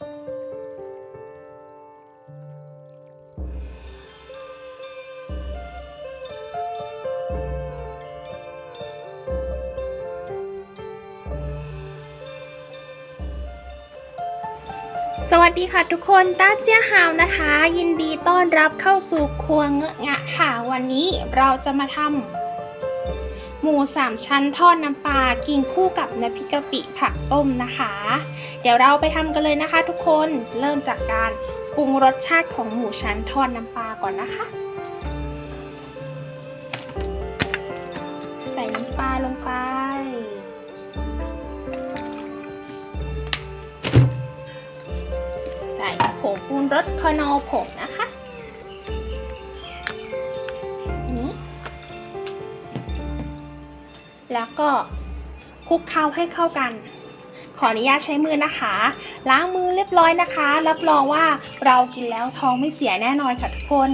สวัสดีค่ะทุกคนต้าเจี้ยฮาวนะคะ ยินดีต้อนรับเข้าสู่ครัวเงอะงะค่ะ วันนี้เราจะมาทำ หมูสามชั้นทอดน้ำปลากินคู่กับน้ำพริกกะปิผักต้มนะคะ เดี๋ยวเราไปทำกันเลยนะคะ ทุกคนเริ่มจากการปรุงรสชาติของหมูชั้นทอดน้ำปลาก่อนนะคะ ใส่น้ำปลาลงไป ใส่ผงปรุงรสคอนอผงนะคะ แล้วก็คลุกเคล้าให้เข้ากัน ขออนุญาตใช้มือนะคะ ล้างมือเรียบร้อยนะคะ รับรองว่าเรากินแล้วท้องไม่เสียแน่นอนค่ะทุกคน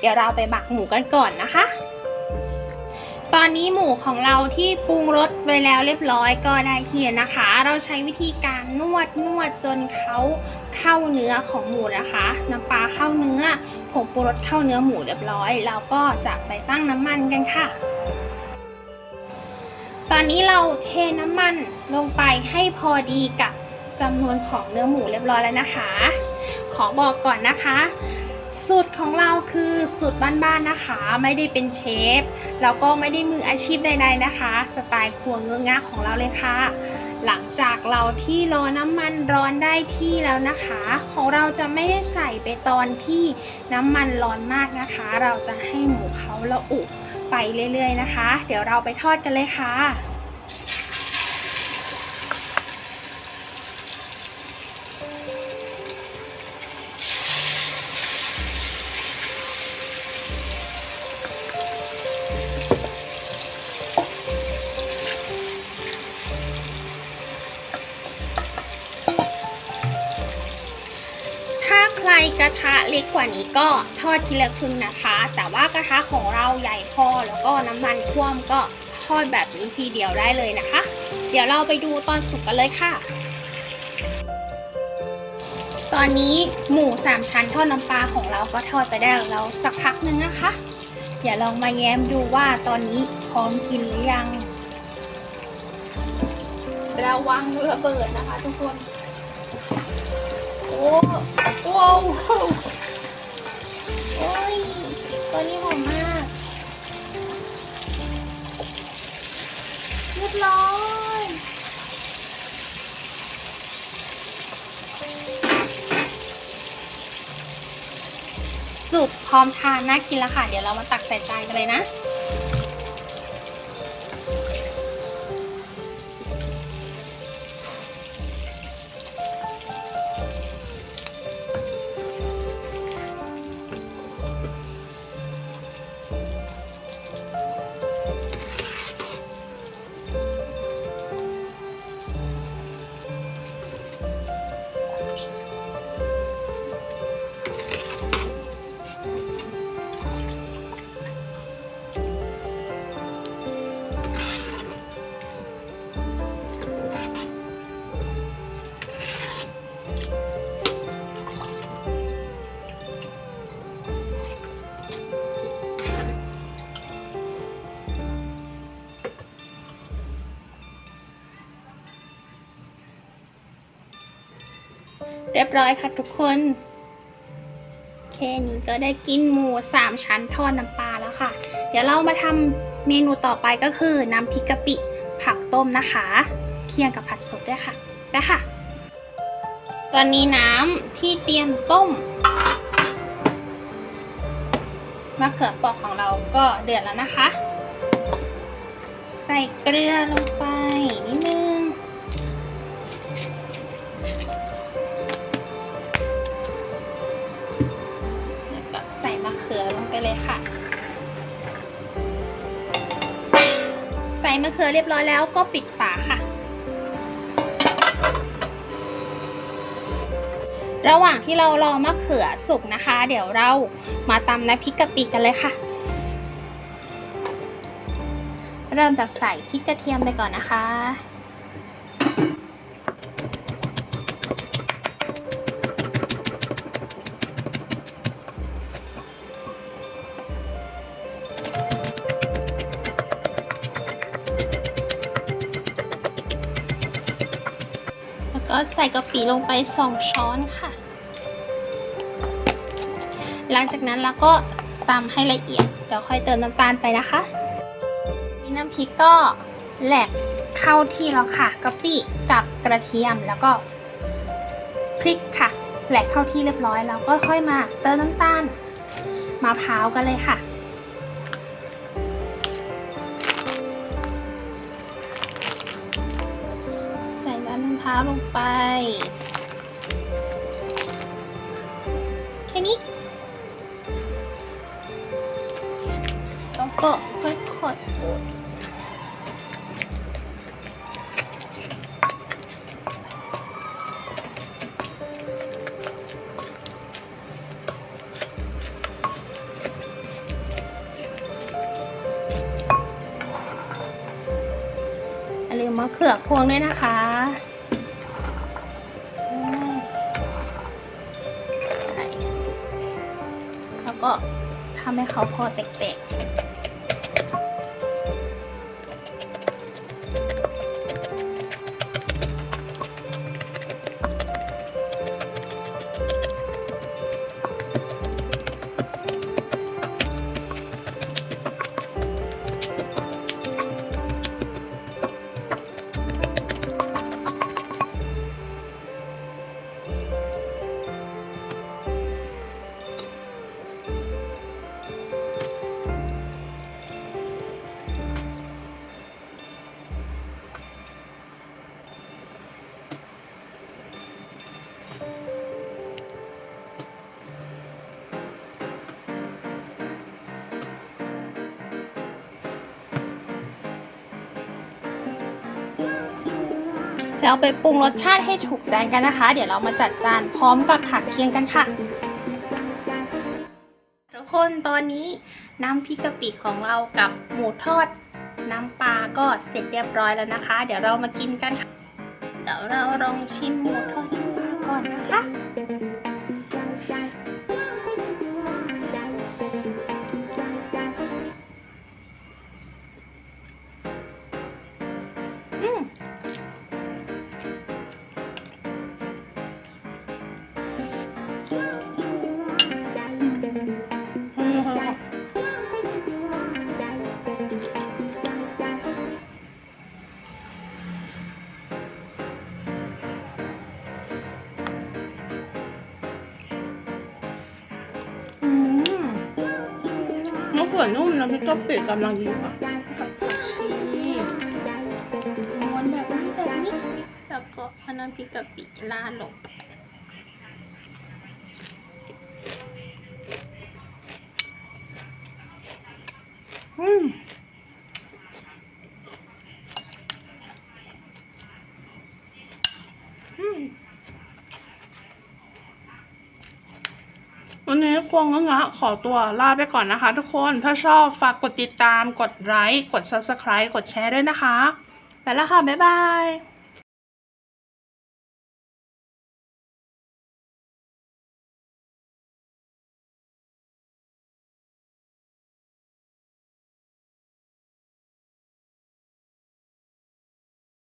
เดี๋ยวเราไปหมักหมูกันก่อนนะคะ ตอนนี้หมูของเราที่ปรุงรสไว้แล้วเรียบร้อยก็ได้ที่แล้วนะคะ เราใช้วิธีการนวดนวดจนเขาเข้าเนื้อของหมูนะคะ น้ำปลาเข้าเนื้อผงปรุงรสเข้าเนื้อหมูเรียบร้อยเราก็จะไปตั้งน้ำมันกันค่ะ ตอนนี้เราเทน้ำมันลงไปให้พอดีกับจำนวนของเนื้อหมูเรียบร้อยแล้วนะคะ ขอบอกก่อนนะคะ สูตรของเราคือสูตรบ้านๆนะคะ ไม่ได้เป็นเชฟแล้วก็ไม่ได้มืออาชีพใดๆนะคะ สไตล์ครัวเงื้องะของเราเลยค่ะ หลังจากเราที่รอน้ำมันร้อนได้ที่แล้วนะคะ ของเราจะไม่ได้ใส่ไปตอนที่น้ำมันร้อนมากนะคะ เราจะให้หมูเขาละอุ ไปเรื่อยๆนะคะ เดี๋ยวเราไปทอดกันเลยค่ะ กระทะเล็กกว่านี้ก็ทอดทีละครึ่งนะคะ แต่ว่ากระทะของเราใหญ่พอแล้วก็น้ำมันท่วมก็ทอดแบบนี้ทีเดียวได้เลยนะคะ เดี๋ยวเราไปดูตอนสุกกันเลยค่ะ ตอนนี้หมูสามชั้นทอดน้ำปลาของเราก็ทอดไปได้แล้วสักพักหนึ่งนะคะ เดี๋ยวลองมาแย้มดูว่าตอนนี้พร้อมกินหรือยัง ระวังระเบิดนะคะทุกคน โอ้ สุกพร้อมทานน่ากินแล้วค่ะ เดี๋ยวเรามาตักใส่จานกันเลยนะ เรียบร้อยค่ะทุกคนแค่นี้ก็ได้กินหมูสามชั้นทอดน้ำปลาแล้วค่ะ เดี๋ยวเรามาทำเมนูต่อไปก็คือน้ำพริกกะปิผักต้มนะคะ เคี่ยงกับผัดสดด้วยค่ะได้ค่ะ ตอนนี้น้ำที่เตรียมต้มมะเขือเปอกของเราก็เดือดแล้วนะคะ ใส่เกลือลงไปนิดนึงะเขือเรียบร้อยแล้วก็ปิดฝาค่ะ ระหว่างที่เรารอมะเขือสุกนะคะ เดี๋ยวเรามาตำน้ำพริกกะปิกันเลยค่ะ เริ่มจากใส่พริกกระเทียมไปก่อนนะคะ ก็ใส่กะปิลงไป 2 ช้อนค่ะ หลังจากนั้นเราก็ตำให้ละเอียด เดี๋ยวค่อยเติมน้ำตาลไปนะคะนี่น้ำพริกก็แหลกเข้าที่แล้วค่ะกะปิกับกระเทียมแล้วก็พริกค่ะแหลกเข้าที่เรียบร้อยแล้วก็ค่อยมาเติมน้ำตาลมะพร้าวกันเลยค่ะาวลงไป แค่นี้แล้วก็ค่อยๆอย่าลืมมะเขือพวงด้วยนะคะ ก็ทำให้เขาคอแตกๆ แล้วไปปรุงรสชาติให้ถูกใจกันนะคะ เดี๋ยวเรามาจัดจานพร้อมกับผักเคียงกันค่ะ ทุกคนตอนนี้น้ำพริกกะปิของเรากับหมูทอด น้ำปลาก็เสร็จเรียบร้อยแล้วนะคะ เดี๋ยวเรามากินกันค่ะเดี๋ยวเราลองชิมหมูทอดน้ำปลาก่อนนะคะ มะเขือนุ่มน้ำพริกกะปิกำลังดีค่ะกับผักชีม้วนแบบนี้แบบนี้แล้วก็เอาน้ำพริกกะปิราดลงไปอืมอืม วันนี้ควงงะงะขอตัวลาไปก่อนนะคะ ทุกคนถ้าชอบฝากกดติดตามกดไลค์กด subscribe กดแชร์ด้วยนะคะ ไปแล้วค่ะ บ๊ายบาย